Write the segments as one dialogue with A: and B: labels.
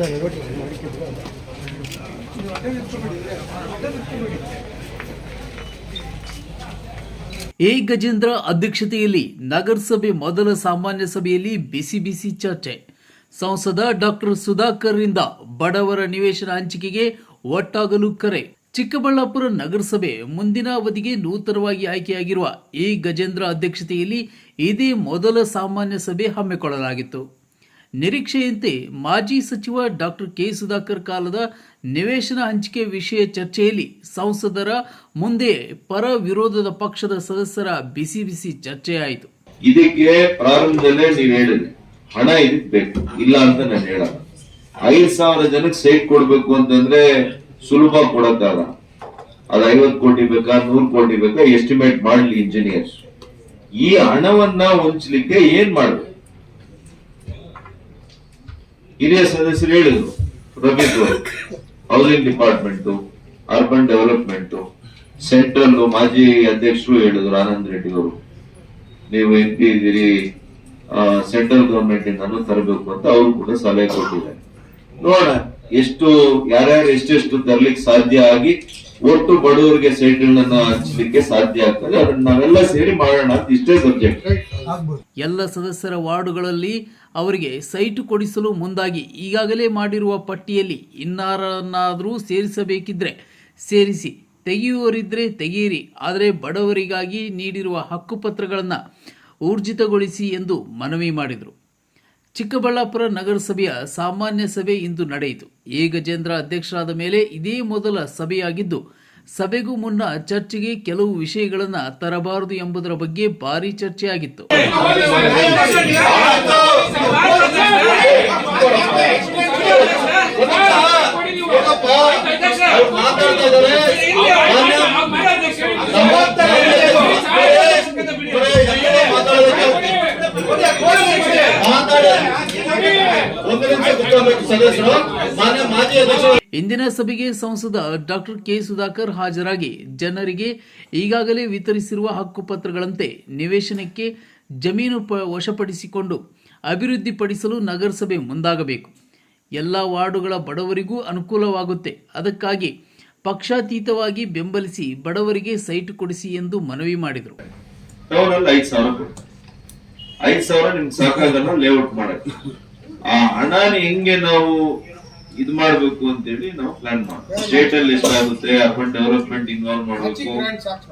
A: A Gajendra ಅಧ್ಯಕ್ಷತೆಯಲ್ಲಿ ನಗರಸಭೆ ಮೊದಲ ಸಾಮಾನ್ಯ ಸಭೆಯಲ್ಲಿ ಬಿಸಿ ಬಿಸಿ ಚರ್ಚೆ. ಸಂಸದ ಡಾಕ್ಟರ್ ಸುಧಾಕರ್ ರಿಂದ ಬಡವರ ನಿವೇಶನ ಹಂಚಿಕೆಗೆ ಒಟ್ಟಾಗಲು ಕರೆ. ಚಿಕ್ಕಬಳ್ಳಾಪುರ ನಗರಸಭೆ ಮುಂದಿನ ಅವಧಿಗೆ ನೂತನವಾಗಿ ಆಯ್ಕೆಯಾಗಿರುವ ಎ ಗಜೇಂದ್ರ ಅಧ್ಯಕ್ಷತೆಯಲ್ಲಿ ಇದೇ ಮೊದಲ ಸಾಮಾನ್ಯ ಸಭೆ ಹಮ್ಮಿಕೊಳ್ಳಲಾಗಿತ್ತು. ನಿರೀಕ್ಷೆಯಂತೆ ಮಾಜಿ ಸಚಿವ ಡಾಕ್ಟರ್ ಕೆ ಸುಧಾಕರ್ ಕಾಲದ ನಿವೇಶನ ಹಂಚಿಕೆ ವಿಷಯ ಚರ್ಚೆಯಲ್ಲಿ ಸಂಸದರ ಮುಂದೆ ಪರ ವಿರೋಧದ ಪಕ್ಷದ ಸದಸ್ಯರ ಬಿಸಿ ಬಿಸಿ ಚರ್ಚೆಯಾಯಿತು.
B: ಇದಕ್ಕೆ ಪ್ರಾರಂಭದಲ್ಲೇ ನೀವು ಹೇಳಿದೆ ಹಣ ಇದಕ್ಕೆ ಬೇಕು. ಇಲ್ಲ ಅಂತ ನಾನು ಹೇಳಲ್ಲ. ಐದು ಸಾವಿರ ಜನಕ್ಕೆ ಸೈಟ್ ಕೊಡ್ಬೇಕು ಅಂತಂದ್ರೆ ಸುಲಭ ಕೊಡಕ್ಕಾಗ ಅದು ಐವತ್ ಕೋಟಿ ಬೇಕಾ, ನೂರ್ ಕೋಟಿ ಬೇಕಾ ಎಸ್ಟಿಮೇಟ್ ಮಾಡ್ಲಿ ಇಂಜಿನಿಯರ್ಸ್ ಈ ಹಣವನ್ನ ಹೊಂಚ್ಲಿಕ್ಕೆ ಏನ್ ಮಾಡ್ಬೇಕು? ಹಿರಿಯ ಸದಸ್ಯರು ಹೇಳಿದ್ರು ಅವರು. Housing department urban development central ಮಾಜಿ ಅಧ್ಯಕ್ಷರು ಹೇಳಿದ್ರು, ಆನಂದ್ ರೆಡ್ಡಿ ಅವರು. ನೀವು ಎಂ ಪಿ ಇದ್ದೀರಿ ಸೆಂಟ್ರಲ್ ಗವರ್ಮೆಂಟ್ ಇಂದಾನು ತರಬೇಕು ಅಂತ ಅವರು ಕೂಡ ಸಲಹೆ ಕೊಟ್ಟಿದ್ದಾರೆ. ನೋಡ ಎಷ್ಟು, ಯಾರ್ಯಾರು ಎಷ್ಟೆಷ್ಟು ತರ್ಲಿಕ್ಕೆ ಸಾಧ್ಯ ಆಗಿ ಒಟ್ಟು ಬಡವರಿಗೆ ಸೈಟ್ಗಳನ್ನ ಹಚ್ಚಲಿಕ್ಕೆ ಸಾಧ್ಯ ಆಗ್ತದೆ. ಅದನ್ನ ನಾವೆಲ್ಲ ಸೇರಿ ಮಾಡೋಣ ಅಂತ ಇಷ್ಟೇ ಸಬ್ಜೆಕ್ಟ್
A: ಎಲ್ಲ ಸದಸ್ಯರ ವಾರ್ಡುಗಳಲ್ಲಿ ಅವರಿಗೆ ಸೈಟ್ ಕೊಡಿಸಲು ಮುಂದಾಗಿ ಈಗಾಗಲೇ ಮಾಡಿರುವ ಪಟ್ಟಿಯಲ್ಲಿ ಇನ್ನಾರನ್ನಾದರೂ ಸೇರಿಸಬೇಕಿದ್ರೆ ಸೇರಿಸಿ ತೆಗೆಯುವರಿದ್ರೆ ತೆಗೆಯಿರಿ, ಆದರೆ ಬಡವರಿಗಾಗಿ ನೀಡಿರುವ ಹಕ್ಕುಪತ್ರಗಳನ್ನು ಊರ್ಜಿತಗೊಳಿಸಿ ಎಂದು ಮನವಿ ಮಾಡಿದರು. ಚಿಕ್ಕಬಳ್ಳಾಪುರ ನಗರಸಭೆಯ ಸಾಮಾನ್ಯ ಸಭೆ ಇಂದು ನಡೆಯಿತು. ಎ ಗಜೇಂದ್ರ ಅಧ್ಯಕ್ಷರಾದ ಮೇಲೆ ಇದೇ ಮೊದಲ ಸಭೆಯಾಗಿದ್ದು, ಸಭೆಗೂ ಮುನ್ನ ಚರ್ಚೆಗೆ ಕೆಲವು ವಿಷಯಗಳನ್ನು ತರಬಾರದು ಎಂಬುದರ ಬಗ್ಗೆ ಭಾರಿ ಚರ್ಚೆಯಾಗಿತ್ತು.
C: ಒಂದು ನಿಮಿಷ ಕೂತ್ಕೊಳ್ಬೇಕು ಸದಸ್ಯರು ಮಾನ್ಯ ಮಾಜಿ ಅಧ್ಯಕ್ಷರು
A: ಇಂದಿನ ಸಭೆಗೆ ಸಂಸದ ಡಾಕ್ಟರ್ ಕೆ ಸುಧಾಕರ್ ಹಾಜರಾಗಿ ಜನರಿಗೆ ಈಗಾಗಲೇ ವಿತರಿಸಿರುವ ಹಕ್ಕುಪತ್ರಗಳಂತೆ ನಿವೇಶನಕ್ಕೆ ಜಮೀನು ವಶಪಡಿಸಿಕೊಂಡು ಅಭಿವೃದ್ಧಿಪಡಿಸಲು ನಗರಸಭೆ ಮುಂದಾಗಬೇಕು. ಎಲ್ಲ ವಾರ್ಡುಗಳ ಬಡವರಿಗೂ ಅನುಕೂಲವಾಗುತ್ತೆ. ಅದಕ್ಕಾಗಿ ಪಕ್ಷಾತೀತವಾಗಿ ಬೆಂಬಲಿಸಿ ಬಡವರಿಗೆ ಸೈಟ್ ಕೊಡಿಸಿ ಎಂದು ಮನವಿ ಮಾಡಿದರು.
B: ಐದ್ ಸಾವಿರ ನಿಮ್ಗೆ ಸಾಕಾಗಲ್ಲ ಲೇಔಟ್ ಮಾಡಕ್ಕೆ. ಆ ಹಣನ ಹೆಂಗೆ ನಾವು ಇದು ಮಾಡ್ಬೇಕು ಅಂತೇಳಿ ನಾವು ಪ್ಲಾನ್ ಮಾಡ್ತೀವಿ. ಸ್ಟೇಟ್ ಅಲ್ಲಿ ಎಷ್ಟಾಗುತ್ತೆ ಅರ್ಬನ್ ಡೆವಲಪ್ಮೆಂಟ್ ಇನ್ವಾಲ್ವ್ ಮಾಡಬೇಕು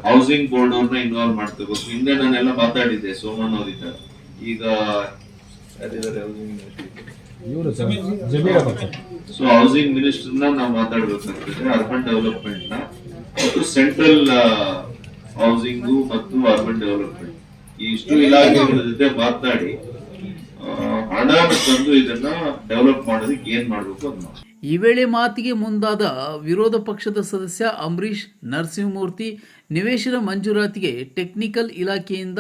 B: ಹೌಸಿಂಗ್ ಬೋರ್ಡ್ ಅವ್ರನ್ನ ಇನ್ವಾಲ್ವ್ ಮಾಡ್ಕೋಬೇಕು. ಹಿಂದೆ ನಾನೆಲ್ಲ ಮಾತಾಡಿದ್ದೆ ಸೋಮನ್ ಅವರಿಂದ ಈಗ? ಸೊ ಹೌಸಿಂಗ್ ಮಿನಿಸ್ಟರ್ನ ನಾವು ಮಾತಾಡ್ಬೇಕಾಗ್ತದೆ ಅರ್ಬನ್ ಡೆವಲಪ್ಮೆಂಟ್ನ. ಮತ್ತು ಸೆಂಟ್ರಲ್ ಹೌಸಿಂಗ್ ಮತ್ತು ಅರ್ಬನ್ ಡೆವಲಪ್ಮೆಂಟ್ ಇಷ್ಟು ಇಲಾಖೆಗಳ ಜೊತೆ ಮಾತನಾಡಿ ಹಣ ತಂದು ಇದನ್ನ ಡೆವಲಪ್ ಮಾಡೋದಕ್ಕೆ ಏನ್ ಮಾಡಬೇಕು ಅಂತ
A: ಈ ವೇಳೆ ಮಾತಿಗೆ ಮುಂದಾದ ವಿರೋಧ ಪಕ್ಷದ ಸದಸ್ಯ ಅಂಬರೀಶ್ ನರಸಿಂಹಮೂರ್ತಿ, ನಿವೇಶನ ಮಂಜೂರಾತಿಗೆ ಟೆಕ್ನಿಕಲ್ ಇಲಾಖೆಯಿಂದ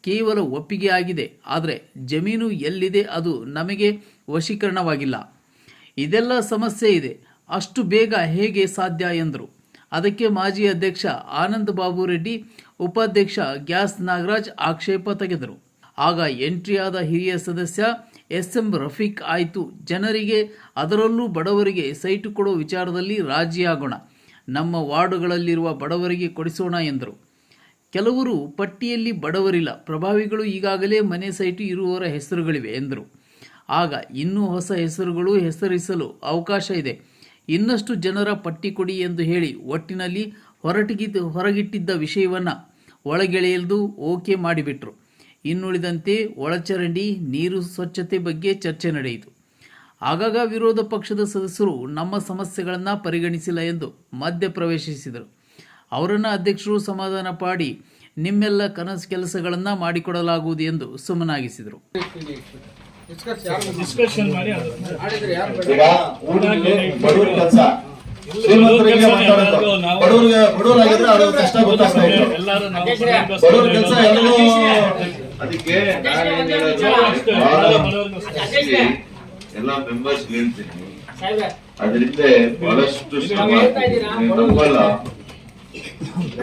A: ಕೇವಲ ಒಪ್ಪಿಗೆ ಆಗಿದೆ. ಆದರೆ ಜಮೀನು ಎಲ್ಲಿದೆ ಅದು ನಮಗೆ ವಶೀಕರಣವಾಗಿಲ್ಲ. ಇದೆಲ್ಲ ಸಮಸ್ಯೆ ಇದೆ. ಅಷ್ಟು ಬೇಗ ಹೇಗೆ ಸಾಧ್ಯ ಎಂದರು. ಅದಕ್ಕೆ ಮಾಜಿ ಅಧ್ಯಕ್ಷ ಆನಂದ್ ಬಾಬು ರೆಡ್ಡಿ ಉಪಾಧ್ಯಕ್ಷ ಗ್ಯಾಸ್ ನಾಗರಾಜ್ ಆಕ್ಷೇಪ ತೆಗೆದರು. ಆಗ ಎಂಟ್ರಿಯಾದ ಹಿರಿಯ ಸದಸ್ಯ ಎಸ್ ಎಂ ರಫೀಕ್ ಆಯಿತು. ಜನರಿಗೆ, ಅದರಲ್ಲೂ ಬಡವರಿಗೆ ಸೈಟು ಕೊಡೋ ವಿಚಾರದಲ್ಲಿ ರಾಜಿಯಾಗೋಣ ನಮ್ಮ ವಾರ್ಡುಗಳಲ್ಲಿರುವ ಬಡವರಿಗೆ ಕೊಡಿಸೋಣ ಎಂದರು. ಕೆಲವರು, ಪಟ್ಟಿಯಲ್ಲಿ ಬಡವರಿಲ್ಲ. ಪ್ರಭಾವಿಗಳು ಈಗಾಗಲೇ ಮನೆ ಸೈಟು ಇರುವವರ ಹೆಸರುಗಳಿವೆ ಎಂದರು. ಆಗ ಇನ್ನೂ ಹೊಸ ಹೆಸರುಗಳು ಹೆಸರಿಸಲು ಅವಕಾಶ ಇದೆ. ಇನ್ನಷ್ಟು ಜನರ ಪಟ್ಟಿ ಕೊಡಿ ಎಂದು ಹೇಳಿ ಒಟ್ಟಿನಲ್ಲಿ ಹೊರಟಿಗಿದ್ದ ಹೊರಗಿಟ್ಟಿದ್ದ ವಿಷಯವನ್ನು ಒಳಗೆಳೆಯಲ್ದು ಓಕೆ ಮಾಡಿಬಿಟ್ರು. ಇನ್ನುಳಿದಂತೆ ಒಳಚರಂಡಿ ನೀರು ಸ್ವಚ್ಛತೆ ಬಗ್ಗೆ ಚರ್ಚೆ ನಡೆಯಿತು. ಆಗಾಗ ವಿರೋಧ ಪಕ್ಷದ ಸದಸ್ಯರು ನಮ್ಮ ಸಮಸ್ಯೆಗಳನ್ನು ಪರಿಗಣಿಸಿಲ್ಲ ಎಂದು ಮಧ್ಯ ಪ್ರವೇಶಿಸಿದರು. ಅವರನ್ನು ಅಧ್ಯಕ್ಷರು ಸಮಾಧಾನ ಪಾಡಿ ನಿಮ್ಮೆಲ್ಲ ಕನಸು ಕೆಲಸಗಳನ್ನು ಮಾಡಿಕೊಡಲಾಗುವುದು ಎಂದು ಸುಮ್ಮನಾಗಿಸಿದರು.
C: ಶ್ರೀಮಂತರಿಗೆ ಬಡವರಾಗಿದ್ರೆ ಅವ್ರ ಕಷ್ಟ ಗೊತ್ತಾಗ್ತಾ ಬಡವ್ರ ಕೆಲಸ ಎಲ್ಲರೂ
B: ಅದಕ್ಕೆ
D: ಎಲ್ಲ
B: ಮೆಂಬರ್ಸ್ ಹೇಳ್ತೀನಿ. ಅದರಿಂದ ಬಹಳಷ್ಟು ಶ್ರಮ ನಂಬಲ್ಲ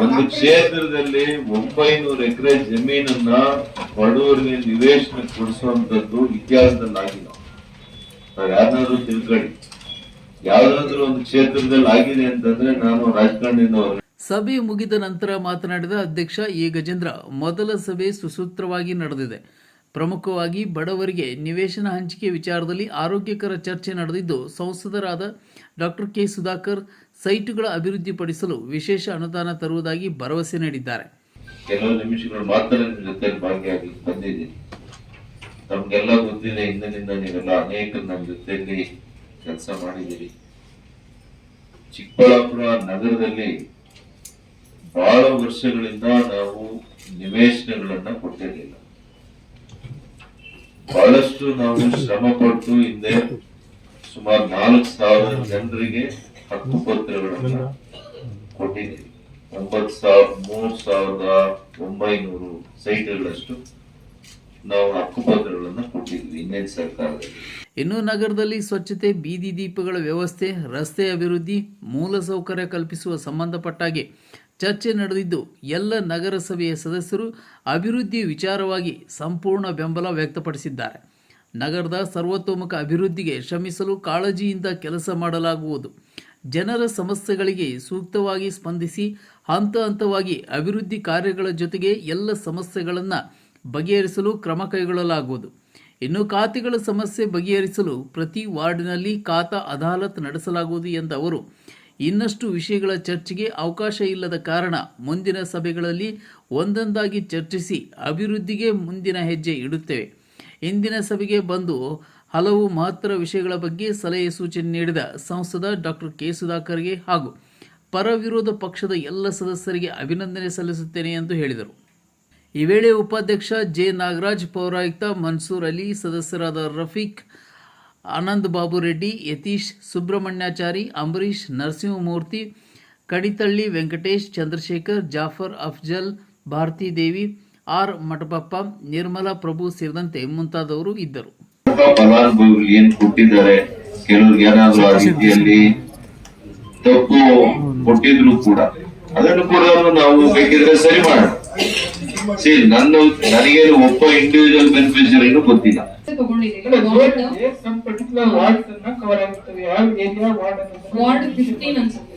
B: ಒಂದು ಕ್ಷೇತ್ರದಲ್ಲಿ ಒಂಬೈನೂರು ಎಕರೆ ಜಮೀನನ್ನ ಬಡವರಿಗೆ ನಿವೇಶನ ಕೊಡಿಸುವಂತದ್ದು ಇತಿಹಾಸದಲ್ಲಿ ಆಗಿಲ್ಲ ನಾವ್ ಯಾರನ್ನಾದ್ರೂ ತಿಳ್ಕೊಳ್ಳಿ. ಯಾವ್ದಾದ್ರು ಒಂದು ಕ್ಷೇತ್ರದಲ್ಲಿ ಆಗಿದೆ ಅಂತಂದ್ರೆ ನಾನು ರಾಜಕಾರಣದಿಂದ
A: ಸಭೆ ಮುಗಿದ ನಂತರ ಮಾತನಾಡಿದ ಅಧ್ಯಕ್ಷ ಎ. ಗಜೇಂದ್ರ ಮೊದಲ ಸಭೆ ಸುಸೂತ್ರವಾಗಿ ನಡೆದಿದೆ. ಪ್ರಮುಖವಾಗಿ ಬಡವರಿಗೆ ನಿವೇಶನ ಹಂಚಿಕೆ ವಿಚಾರದಲ್ಲಿ ಆರೋಗ್ಯಕರ ಚರ್ಚೆ ನಡೆದಿದ್ದು ಸಂಸದರಾದ ಡಾಕ್ಟರ್ ಕೆ. ಸುಧಾಕರ್ ಸೈಟ್ಗಳ ಅಭಿವೃದ್ಧಿಪಡಿಸಲು ವಿಶೇಷ ಅನುದಾನ ತರುವುದಾಗಿ ಭರವಸೆ ನೀಡಿದ್ದಾರೆ.
B: ಕೆಲವು ನಿಮಿಷಗಳು ಮಾತ್ರ ನಿಮ್ ಜೊತೆ ಭಾಗಿಯಾಗಿ ಬಂದಿದ್ದೀನಿ. ನಮ್ಗೆಲ್ಲ ಗೊತ್ತಿದೆ ಹಿಂದಿನಿಂದ ನೀವೆಲ್ಲ ಅನೇಕ ನಮ್ಮ ಜೊತೆಯಲ್ಲಿ ಕೆಲಸ ಮಾಡಿದ್ದೀರಿ. ಚಿಕ್ಕಬಳ್ಳಾಪುರ ನಗರದಲ್ಲಿ ಬಹಳ ವರ್ಷಗಳಿಂದ ನಾವು ನಿವೇಶನಗಳನ್ನ ಕೊಟ್ಟಿರಲಿಲ್ಲ. ಬಹಳಷ್ಟು ನಾವು ಶ್ರಮ ಪಟ್ಟು ಹಿಂದೆ ಸುಮಾರು ನಾಲ್ಕು ಸಾವಿರ ಜನರಿಗೆ ಹಕ್ಕು ಪತ್ರಗಳನ್ನ ಕೊಟ್ಟಿದ್ದೀವಿ ಒಂಬತ್ತು ಸಾವಿರ, ಮೂರ್ ಸಾವಿರದ ಒಂಬೈನೂರು ಸೈಟ್ಗಳಷ್ಟು ನಾವು ಹಕ್ಕುಪತ್ರಗಳನ್ನ ಕೊಟ್ಟಿದ್ವಿ ಇನ್ನೇನ್ ಸರ್ಕಾರದಲ್ಲಿ.
A: ಇನ್ನು ನಗರದಲ್ಲಿ ಸ್ವಚ್ಛತೆ, ಬೀದಿ ದೀಪಗಳ ವ್ಯವಸ್ಥೆ, ರಸ್ತೆ ಅಭಿವೃದ್ಧಿ ಮೂಲಸೌಕರ್ಯ ಕಲ್ಪಿಸುವ ಸಂಬಂಧಪಟ್ಟಾಗೆ ಚರ್ಚೆ ನಡೆದಿದ್ದು, ಎಲ್ಲ ನಗರಸಭೆಯ ಸದಸ್ಯರು ಅಭಿವೃದ್ಧಿ ವಿಚಾರವಾಗಿ ಸಂಪೂರ್ಣ ಬೆಂಬಲ ವ್ಯಕ್ತಪಡಿಸಿದ್ದಾರೆ. ನಗರದ ಸರ್ವತೋಮುಖ ಅಭಿವೃದ್ಧಿಗೆ ಶ್ರಮಿಸಲು ಕಾಳಜಿಯಿಂದ ಕೆಲಸ ಮಾಡಲಾಗುವುದು. ಜನರ ಸಮಸ್ಯೆಗಳಿಗೆ ಸೂಕ್ತವಾಗಿ ಸ್ಪಂದಿಸಿ, ಹಂತ ಹಂತವಾಗಿ ಅಭಿವೃದ್ಧಿ ಕಾರ್ಯಗಳ ಜೊತೆಗೆ ಎಲ್ಲ ಸಮಸ್ಯೆಗಳನ್ನು ಬಗೆಹರಿಸಲು ಕ್ರಮ ಕೈಗೊಳ್ಳಲಾಗುವುದು. ಇನ್ನು ಖಾತೆಗಳ ಸಮಸ್ಯೆ ಬಗೆಹರಿಸಲು ಪ್ರತಿ ವಾರ್ಡಿನಲ್ಲಿ ಖಾತಾ ಅದಾಲತ್ ನಡೆಸಲಾಗುವುದು ಎಂದ ಅವರು ಇನ್ನಷ್ಟು ವಿಷಯಗಳ ಚರ್ಚೆಗೆ ಅವಕಾಶ ಇಲ್ಲದ ಕಾರಣ ಮುಂದಿನ ಸಭೆಗಳಲ್ಲಿ ಒಂದೊಂದಾಗಿ ಚರ್ಚಿಸಿ ಅಭಿವೃದ್ಧಿಗೆ ಮುಂದಿನ ಹೆಜ್ಜೆ ಇಡುತ್ತೇವೆ. ಇಂದಿನ ಸಭೆಗೆ ಬಂದು ಹಲವು ಮಹತ್ತರ ವಿಷಯಗಳ ಬಗ್ಗೆ ಸಲಹೆ ಸೂಚನೆ ನೀಡಿದ ಸಂಸದ ಡಾಕ್ಟರ್ ಕೆ. ಸುಧಾಕರ್ಗೆ ಹಾಗೂ ಪರ ವಿರೋಧ ಪಕ್ಷದ ಎಲ್ಲ ಸದಸ್ಯರಿಗೆ ಅಭಿನಂದನೆ ಸಲ್ಲಿಸುತ್ತೇನೆ ಎಂದು ಹೇಳಿದರು. ಈ ವೇಳೆ ಉಪಾಧ್ಯಕ್ಷ ಜೆ. ನಾಗರಾಜ್, ಪೌರಾಯುಕ್ತ ಮನ್ಸೂರ್ ಅಲಿ, ಸದಸ್ಯರಾದ ರಫೀಕ್, ಆನಂದ್ ಬಾಬು ರೆಡ್ಡಿ, ಯತೀಶ್ ಸುಬ್ರಹ್ಮಣ್ಯಾಚಾರಿ ಅಂಬರೀಶ್ ನರಸಿಂಹಮೂರ್ತಿ, ಕಡಿತಳ್ಳಿ ವೆಂಕಟೇಶ್, ಚಂದ್ರಶೇಖರ್, ಜಾಫರ್ ಅಫ್ಜಲ್, ಭಾರತೀ ದೇವಿ, ಆರ್. ಮಠಪಪ್ಪ ನಿರ್ಮಲಾ ಪ್ರಭು ಸೇರಿದಂತೆ ಮುಂತಾದವರು ಇದ್ದರು.
B: ತಪ್ಪು ಕೊಟ್ಟಿದ್ರು ಕೂಡ. ಅದನ್ನು ಕೂಡ ನಾವು ಬೇಕಿದ್ರೆ ಸರಿ ಮಾಡೋಣ. ಸಿ ನನ್ನ ನನಗೇನು ಒಬ್ಬ ಇಂಡಿವಿಜುವಲ್ ಬೆನಿಫಿಷರಿನೂ ಗೊತ್ತಿಲ್ಲ
D: ವಾರ್ಡ್ ಫಿಫ್ಟೀನ್ ಅನ್ಸುತ್ತೆ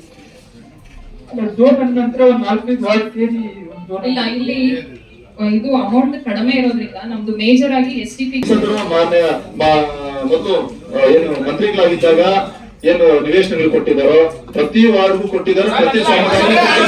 E: ಝೋನ್ ಅಂದ ನಂತರ ಒಂದು ನಾಲ್ಕೈದು ವಾರ್ಡ್ ಸೇರಿ ಒಂದು
D: ಇಲ್ಲ ಇಲ್ಲಿ ಇದು ಅಮೌಂಟ್ ಕಡಿಮೆ ಇರೋದ್ರಿಂದ ನಮ್ದು ಮೇಜರ್ ಆಗಿ ಎಸ್ ಟಿ ಪಿ
C: ಮಾನ್ಯ ಮೊದಲು ಏನು ಮಂತ್ರಿಗಳಾಗಿದ್ದಾಗ ಏನು ನಿವೇಶನಗಳು ಕೊಟ್ಟಿದ್ದಾರೋ ಪ್ರತಿ ವಾರ್ಡ್ಗೂ ಕೊಟ್ಟಿದ್ದಾರೆ ಪ್ರತಿ ಸಮುದಾಯಕ್ಕೂ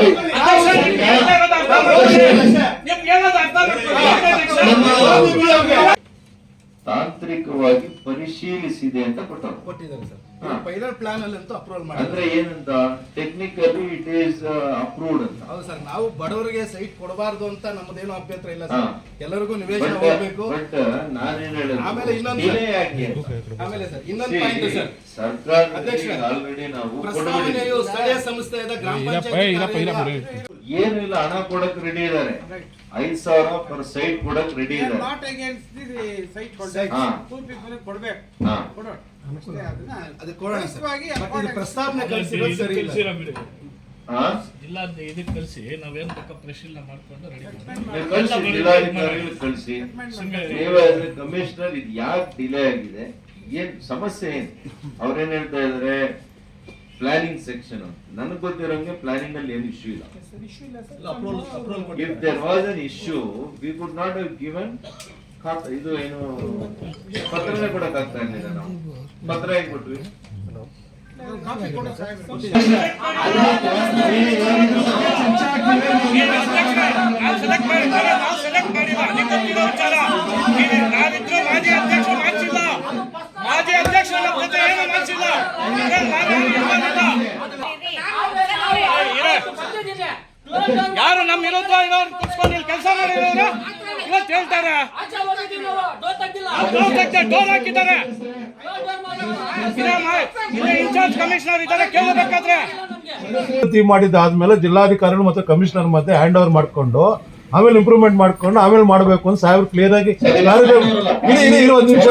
B: হবে ಪರಿಶೀಲಿಸಿದೆ ಅಂತ ಕೊಟ್ಟರು
F: ಕೊಟ್ಟಿದ್ದಾರೆ ಸರ್. ಪೈಲಟ್ ಪ್ಲಾನ್ ಅಲ್ಲಿ ಅಂತೂ ಅಪ್ರೂವಲ್
B: ಅಂದ್ರೆ ಏನಂತ? ಟೆಕ್ನಿಕಲಿ ಇಟ್ ಈಸ್ ಅಪ್ರೂವ್ಡ್ ಅಂತ.
F: ಹೌದು ಸರ್ ನಾವು ಬಡವರಿಗೆ ಸೈಟ್ ಕೊಡಬಾರ್ದು ಅಂತ ನಮ್ದೇನು ಅಭ್ಯಂತರ ಇಲ್ಲ ಸರ್. ಎಲ್ಲರಿಗೂ ನಿವೇಶನ
B: ಬಟ್
F: ಹೋಗ್ಬೇಕು
B: ಬಟ್ ನಾನೇನ್
F: ಆಮೇಲೆ ಇನ್ನೊಂದು
B: ಯಾಕೆ
F: ಆಮೇಲೆ ಸರ್ ಇನ್ನೊಂದು ಪಾಯಿಂಟ್ ಸರ್. ಸರ್ಕಾರ
B: ಆಲ್ರೆಡಿ ನಾವು
F: ಪ್ರಸ್ತಾವನೆಯು. ಸ್ಥಳೀಯ ಸಂಸ್ಥೆಯಾದ ಗ್ರಾಮ ಪಂಚಾಯತ್
B: ಏನು ಇಲ್ಲ ಹಣ ಕೊಡಕ್ ರೆಡಿ ಇದಾರೆ ಐದ್ ಸಾವಿರ ಪರ್ ಸೈಟ್ ಕೊಡಕ್ ರೆಡಿ ಇದಾರೆ
E: ನಾಟ್ ಅಗೇನ್ಸ್ಟ್ ದಿ ಸೈಟ್
B: ಹಾ.
E: ಟೂ ಪೀಪಲ್ ಕೊಡ್ಬೇಕು. ಕೊಡೋಣ
F: ಅದು ಕೊಡೋಣ ಸರ್.
E: ಮುಖ್ಯವಾಗಿ
F: ಇದು ಪ್ರಸ್ತಾವನೆ ಕಳಿಸಿರೋದು ಸರಿ ಇಲ್ಲ.
B: ಹಾ?
G: ಜಿಲ್ಲಾ ಇದಕ್ಕೆ ಕಳಿಸಿ ನಾವೇನ್ ಬೇಕಾ ಪರಿಶೀಲನೆ ಮಾಡ್ಕೊಂಡು ರೆಡಿ
B: ಕಳ್ಸಿ ಜಿಲ್ಲಾಧಿಕಾರಿಗಳು ಕಳಿಸಿ. ನೀವೇ ಕಮಿಷನರ್ ಇದು ಯಾಕೆ ಡಿಲೇ ಆಗಿದೆ? ಏನ್ ಸಮಸ್ಯೆ ಏನ್? ಅವ್ರೇನ್ ಹೇಳ್ತಾ ಇದಾರೆ? ಪ್ಲಾನಿಂಗ್ ಸೆಕ್ಷನ್ ನನಗೆ ಗೊತ್ತಿರೋಂಗೆ ಪ್ಲಾನಿಂಗ್ ಅಲ್ಲಿ ಏನು ಇಶ್ಯೂ ಇಲ್ಲ.
F: Approval approval
B: if there was an issue we would not have given ಇದು ಏನು ಪತ್ರನೇ ಕೊಡಕ್ ಆಗ್ತಾ ಇರ್ಲಿಲ್ಲ ನಾವು. ಪತ್ರ ಹೇಗ್ ಕೊಟ್ವಿ
G: ಸೆಲೆಕ್ಟ್ ಮಾಡಿದ್ದಾರೆ ನಾವು ಸೆಲೆಕ್ಟ್ ಮಾಡಿಲ್ಲ ನಿಮ್ಗೆ ಗೊತ್ತಿರೋ ವಿಚಾರ ಇದು ನಾವಿದ್ರು ಮಾಜಿ ಅಧ್ಯಕ್ಷರು ಮಾಡಿಸಿಲ್ಲ ಮಾಜಿ ಅಧ್ಯಕ್ಷರು ನಮ್ಮ ಜೊತೆ ಏನು ಮಾಡಿಸಿಲ್ಲ ಯಾರು ನಮ್ಮ ವಿರುದ್ಧ ಇರೋರು ಕುತ್ಕೊಂಡು ಇಲ್ಲಿ ಕೆಲಸ ಮಾಡಿರೋರು ಇವತ್ತು ಹೇಳ್ತಾರೆ. ಡೋರ್ ಹಾಕಿದ್ದಾರೆ. ಇನ್ಚಾರ್ಜ್ ಕಮಿಷನರ್ ಇದ್ದಾರೆ ಕೇಳಬೇಕಾದ್ರೆ.
H: ಮಾಡಿದ್ದಾದ್ಮೇಲೆ ಜಿಲ್ಲಾಧಿಕಾರಿಗಳು ಮತ್ತು ಕಮಿಷನರ್ ಮಧ್ಯೆ ಹ್ಯಾಂಡ್ ಓವರ್ ಮಾಡ್ಕೊಂಡು ಆಮೇಲೆ ಇಂಪ್ರೂವ್ಮೆಂಟ್ ಮಾಡ್ಕೊಂಡು ಆಮೇಲೆ ಮಾಡಬೇಕು ಅಂತ ಸಾಹೇಬ್ರು ಕ್ಲಿಯರ್ ಆಗಿ ಒಂದು ನಿಮಿಷ.